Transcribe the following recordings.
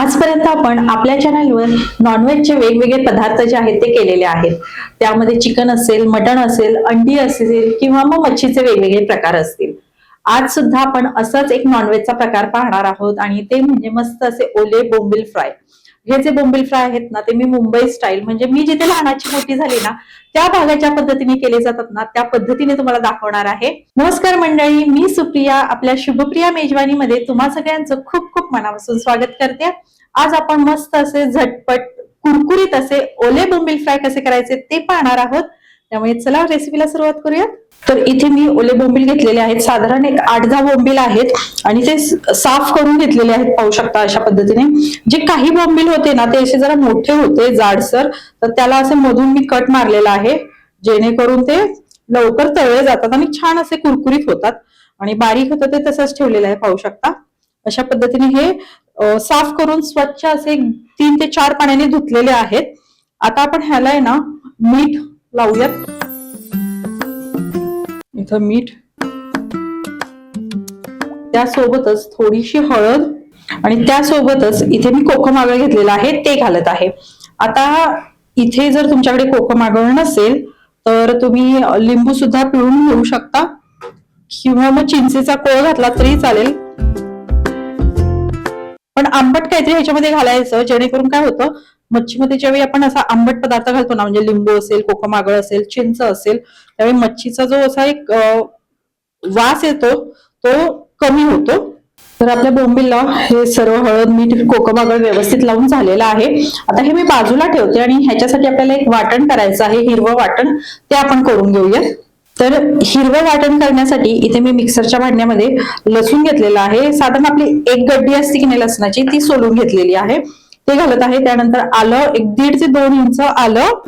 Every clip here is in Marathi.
आजपर्यंत आपण आपल्या चॅनलवर नॉनव्हेजचे वेगवेगळे पदार्थ जे आहेत ते केलेले आहेत. त्यामध्ये चिकन असेल मटण असेल अंडी असेल किंवा मग मच्छीचे वेगवेगळे प्रकार असतील. आज सुद्धा आपण असंच एक नॉनव्हेजचा प्रकार पाहणार आहोत आणि ते म्हणजे मस्त असे ओले बोंबिल फ्राय. हे जे बोंबिल फ्राय आहेत ना ते मी मुंबई स्टाईल म्हणजे मी जिथे लहानाची मोठी झाली ना त्या भागाच्या पद्धतीने केले जातात ना त्या पद्धतीने तुम्हाला दाखवणार आहे. नमस्कार मंडळी मी सुप्रिया आपल्या शुभप्रिया मेजवानीमध्ये तुम्हा सगळ्यांचं खूप खूप मनापासून स्वागत करते. आज आपण मस्त असे झटपट कुरकुरीत असे ओले बोंबिल फ्राय कसे करायचे ते पाहणार आहोत. त्यामुळे चला रेसिपीला सुरुवात करूया तर इथे मी ओले बोंबील घेतलेले आहेत. साधारण एक आठ दहा बोंबील आहेत. आणि ते साफ करून घेतलेले आहेत पाहू शकता अशा पद्धतीने. जे काही बोंबील होते ना ते असे जरा मोठे होते जाडसर. तर त्याला असे मधून मी कट मारलेला आहे जेणेकरून ते लवकर तळले जातात आणि छान असे कुरकुरीत होतात. आणि बारीक होतं ते तसंच ठेवलेलं आहे पाहू शकता. अशा पद्धतीने हे साफ करून स्वच्छ असे तीन ते चार पाण्याने धुतलेले आहेत. आता आपण ह्याला आहे ना मीठ लावूयात. इथं मीठ. त्यासोबतच थोडीशी हळद आणि त्यासोबतच इथे मी कोकम आगळ घेतलेला आहे ते घालत आहे. आता इथे जर तुमच्याकडे कोकम आगळ नसेल तर तुम्ही लिंबू सुद्धा पिळून घेऊ शकता. किंवा मग चिंचेचा कोळ घातला तरी चालेल. पण आंबट काहीतरी ह्याच्यामध्ये घालायचं जेणेकरून काय होतं मच्छीमध्ये ज्यावेळी आपण असा आंबट पदार्थ घालतो ना म्हणजे लिंबू असेल कोकमागळ असेल चिंच असेल त्यावेळी मच्छीचा जो असा एक वास येतो तो कमी होतो. तर आपल्या बोंबीला हे सर्व हळद मीठ कोकमागळ व्यवस्थित लावून झालेलं आहे. आता हे मी बाजूला ठेवते आणि ह्याच्यासाठी आपल्याला एक वाटण करायचं आहे हिरवं वाटण ते आपण करून घेऊया तर हिरवं वाटण करण्यासाठी इथे मी मिक्सरच्या भांड्यामध्ये लसूण घेतलेलं आहे. साधारण आपली एक गड्डी असते की नाही लसणाची ती सोलून घेतलेली आहे. ते घालत आहे. त्यानंतर आलं एक दीड ते दोन इंच आलं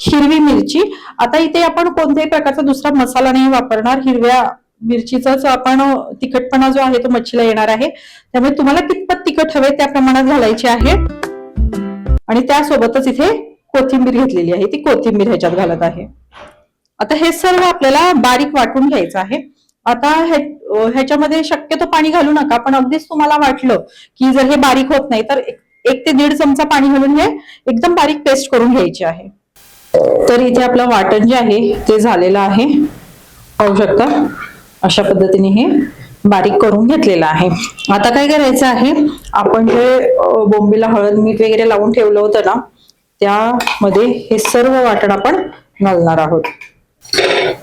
हिरवी मिरची. आता इथे आपण कोणत्याही प्रकारचा दुसरा मसाला नाही वापरणार. हिरव्या मिरचीचाच आपण तिखटपणा जो आहे तो मच्छीला येणार आहे. त्यामुळे तुम्हाला कितपत तिखट हवे त्या प्रमाणात घालायचे आहे. आणि त्यासोबतच इथे कोथिंबीर घेतलेली आहे. ती कोथिंबीर ह्याच्यात घालत आहे. आता हे सर्व आपल्याला बारीक वाटून घ्यायचं आहे. आता ह्याच्यामध्ये शक्यतो पाणी घालू नका पण अगदीच तुम्हाला वाटलं की जर हे बारीक होत नाही तर एक एक ते दीड चमचा पाणी घालून हे एकदम बारीक पेस्ट करून घ्यायची आहे. तर इथे आपलं वाटण जे आहे ते झालेलं आहे. पाहू शकता अशा पद्धतीने हे बारीक करून घेतलेलं आहे. आता काय करायचं आहे आपण जे बोंबीला हळद मीठ वगैरे लावून ठेवलं होतं ना त्यामध्ये हे सर्व वाटण आपण घालणार आहोत.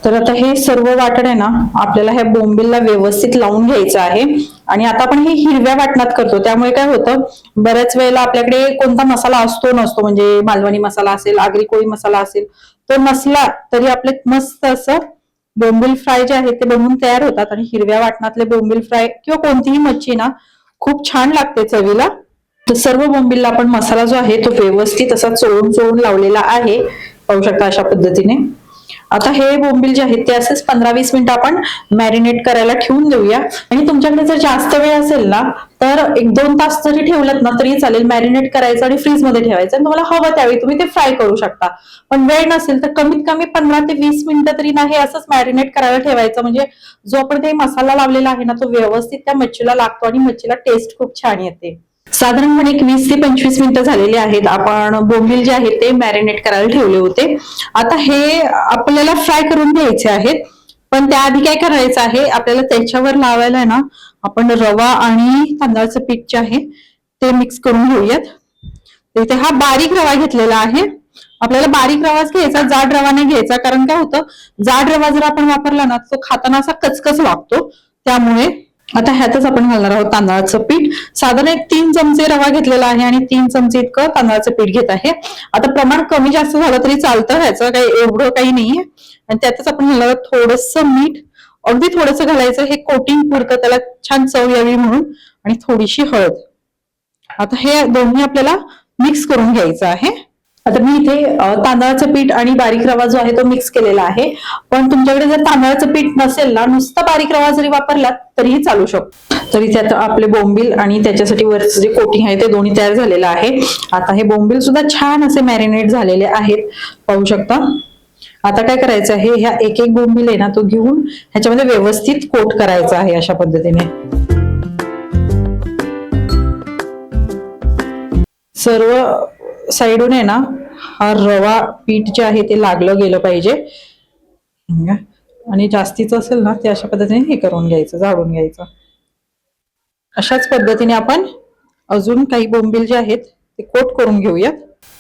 तर आता हे सर्व वाटण आहे ना आपल्याला ह्या बोंबिलला व्यवस्थित लावून घ्यायचं आहे. आणि आता आपण हे हिरव्या वाटणात करतो. त्यामुळे काय होतं बऱ्याच वेळेला आपल्याकडे कोणता मसाला असतो नसतो म्हणजे मालवणी मसाला असेल आगरी कोळी मसाला असेल तो नसला तरी आपले मस्त असं बोंबिल फ्राय जे आहेत ते बनवून तयार होतात. आणि हिरव्या वाटणातले बोंबिल फ्राय किंवा कोणतीही मच्छी ना खूप छान लागते चवीला. तर सर्व बोंबिलला आपण मसाला जो आहे तो व्यवस्थित असा चोळून चोळून लावलेला आहे. पाहू शकता अशा पद्धतीने. आता हे बोंबील जे आहेत ते असेच पंधरा वीस मिनिटं आपण मॅरिनेट करायला ठेवून देऊया. आणि तुमच्याकडे जर जास्त वेळ असेल ना तर एक दोन तास जरी ठेवलं ना तरी चालेल मॅरिनेट करायचं आणि फ्रीजमध्ये ठेवायचं. आणि तुम्हाला हवं त्यावेळी तुम्ही ते फ्राय करू शकता. पण वेळ नसेल तर कमीत कमी पंधरा ते वीस मिनिटं तरी नाही असंच मॅरिनेट करायला ठेवायचं. म्हणजे जो आपण ते मसाला लावलेला आहे ना तो व्यवस्थित त्या मच्छीला लागतो आणि मच्छीला टेस्ट खूप छान येते. साधारणपणे एक वीस ते पंचवीस मिनिटं झालेली आहेत. आपण बोंबील जे आहे ते मॅरिनेट करायला ठेवले होते. आता हे आपल्याला फ्राय करून घ्यायचे आहेत. पण त्याआधी काय करायचं आहे? आपल्याला त्याच्यावर लावायला आहे ना आपण रवा आणि तांदळाचं पीठ जे आहे ते मिक्स करून घेऊयात. इथे हा बारीक रवा घेतलेला आहे. आपल्याला बारीक रवाच घ्यायचा जाड रवा नाही घ्यायचा. कारण काय होतं? जाड रवा जर आपण वापरला ना तो खाताना असा कचकच लागतो त्यामुळे आता ह्यातच आपण घालणार आहोत तांदळाचं पीठ. साधारण एक तीन चमचे रवा घेतलेला आहे आणि तीन चमचे इतकं तांदळाचं पीठ घेत आहे. आता प्रमाण कमी जास्त झालं तरी चालतं ह्याचं काही एवढं काही नाहीये. आणि त्यातच आपण घालणार आहोत थोडस मीठ. अगदी थोडस घालायचं हे कोटिंग पुरतं त्याला छान चव यावी म्हणून. आणि थोडीशी हळद. आता हे दोन्ही आपल्याला मिक्स करून घ्यायचं आहे. आता मी इथे तांदळाचं पीठ आणि बारीक रवा जो आहे तो मिक्स केलेला आहे. पण तुमच्याकडे जर तांदळाचं पीठ नसेल ना नुसता बारीक रवा जरी वापरलात तरीही चालू शकतो. तरी त्यात आपले बोंबील आणि त्याच्यासाठी वरचं जे कोटिंग आहे ते दोन्ही तयार झालेलं आहे. आता हे बोंबील सुद्धा छान असे मॅरिनेट झालेले आहेत. पाहू शकता. आता काय करायचं आहे ह्या एक एक बोंबील आहे ना तो घेऊन ह्याच्यामध्ये व्यवस्थित कोट करायचा आहे अशा पद्धतीने. सर्व साईडून आहे ना हा रवा पीठ जे आहे ते लागलं गेलं पाहिजे. आणि जास्तीचं असेल ना ते अशा पद्धतीने हे करून घ्यायचं जाळून घ्यायचं. अशाच पद्धतीने आपण अजून काही बोंबील जे आहेत ते कोट करून घेऊयात.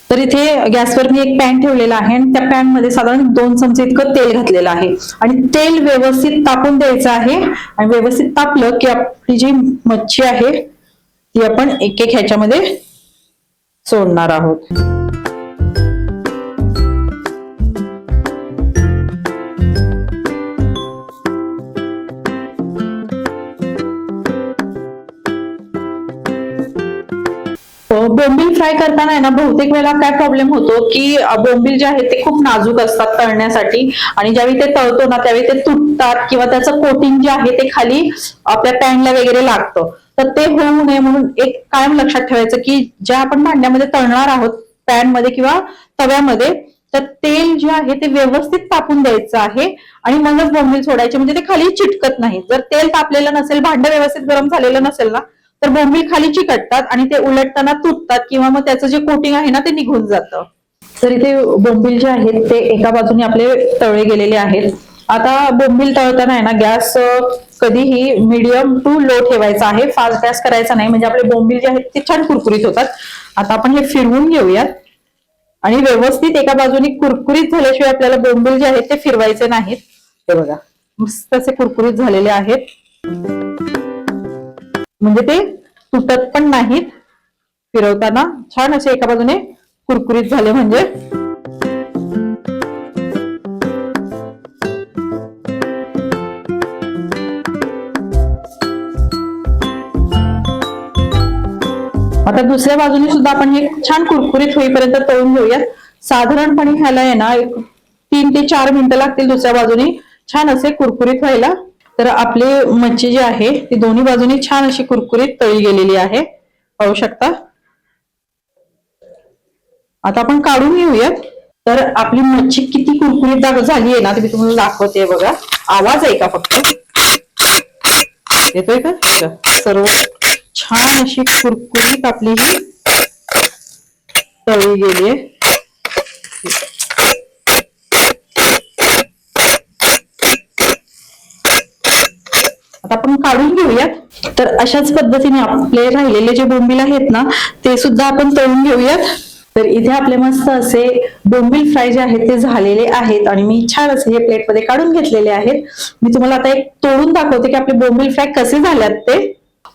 तर इथे गॅसवर मी एक पॅन ठेवलेला आहे आणि त्या पॅनमध्ये साधारण दोन चमचे इतकं तेल घातलेलं आहे. आणि तेल व्यवस्थित तापून द्यायचं आहे. आणि व्यवस्थित तापलं की आपली जी मच्छी आहे ती आपण एक एक ह्याच्यामध्ये सोडणार आहोत. बोंबील फ्राय करताना आहे ना बहुतेक वेळेला काय प्रॉब्लेम होतो की बोंबील जे आहेत ते खूप नाजूक असतात तळण्यासाठी. आणि ज्यावेळी ते तळतो ना त्यावेळी ते तुटतात किंवा त्याचं कोटिंग जे आहे ते खाली आपल्या पॅनला वगैरे लागतं. तर ते होऊ नये म्हणून एक कायम लक्षात ठेवायचं की ज्या आपण भांड्यामध्ये तळणार आहोत पॅनमध्ये किंवा तव्यामध्ये तर तेल जे आहे ते व्यवस्थित तापून द्यायचं आहे. आणि मगच बोंबील सोडायचे म्हणजे ते खाली चिटकत नाही. जर तेल तापलेलं नसेल भांडं व्यवस्थित गरम झालेलं नसेल ना तर बोंबील खाली चिकटतात आणि ते उलटताना तुटतात किंवा मग त्याचं जे कोटिंग आहे ना ते निघून जातं. तर इथे बोंबील जे आहेत ते एका बाजूने आपले तळे गेलेले आहेत. आता बोंबील तळताना आहे ना गॅस कधीही मिडियम टू लो ठेवायचा आहे. फास्ट गॅस करायचा नाही. म्हणजे आपले बोंबील जे आहेत ते छान कुरकुरीत होतात. आता आपण हे फिरवून घेऊयात. आणि व्यवस्थित एका बाजूने कुरकुरीत झाल्याशिवाय आपल्याला बोंबील जे आहेत ते फिरवायचे नाहीत. ते बघा मस्त असे कुरकुरीत झालेले आहेत. म्हणजे ते तुटत पण नाहीत. फिरवताना छान असे एका बाजूने कुरकुरीत झाले म्हणजे. आता दुसऱ्या बाजूने सुद्धा आपण हे छान कुरकुरीत होईपर्यंत तळून घेऊयात. साधारणपणे ह्याला आहे ना एक तीन ते चार मिनिटं लागतील दुसऱ्या बाजूने. छान असे कुरकुरीत व्हायला. तर आपली मच्छी जी आहे ती दोन्ही बाजूनी छान अशी कुरकुरीत तळी गेलेली आहे. पाहू शकता? आता आपण काढून घेऊयात. तर आपली मच्छी किती कुरकुरीत झाली आहे ना ते मी तुम्हाला दाखवते बघा. आवाज आहे का फक्त? येतोय का? सर्व छान अशी कुरकुरीत आपली ही तळी गेली आहे. आपण काढून घेऊयात. तर अशाच पद्धतीने आपले राहिलेले जे बोंबील आहेत ना ते सुद्धा आपण तळून घेऊयात. तर इथे आपले मस्त असे बोंबील फ्राय जे आहेत ते झालेले आहेत आणि मी छान असे हे प्लेटमध्ये काढून घेतलेले आहेत. मी तुम्हाला आता एक तोडून दाखवते की आपले बोंबील फ्राय कसे झाल्यात ते.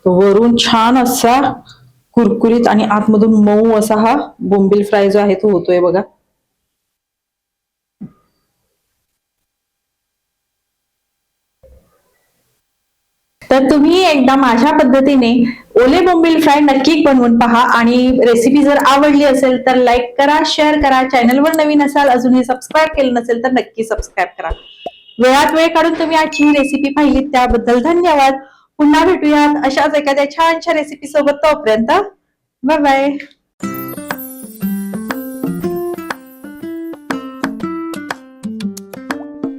वरून छान असा कुरकुरीत आणि आतमधून मऊ असा हा बोंबील फ्राय जो आहे तो होतोय बघा. तर तुम्ही एकदा माझ्या पद्धतीने ओले बोंबील फ्राय नक्की बनवून पहा आणि रेसिपी जर आवडली असेल तर लाईक करा शेअर करा. चॅनलवर नवीन असाल अजूनही सबस्क्राईब केलं नसेल तर नक्की सबस्क्राईब करा. वेळात वेळ काढून तुम्ही आजची ही रेसिपी पाहिली त्याबद्दल धन्यवाद. पुन्हा भेटूयात अशाच एखाद्या छानशा रेसिपी सोबत तोपर्यंत. Bye bye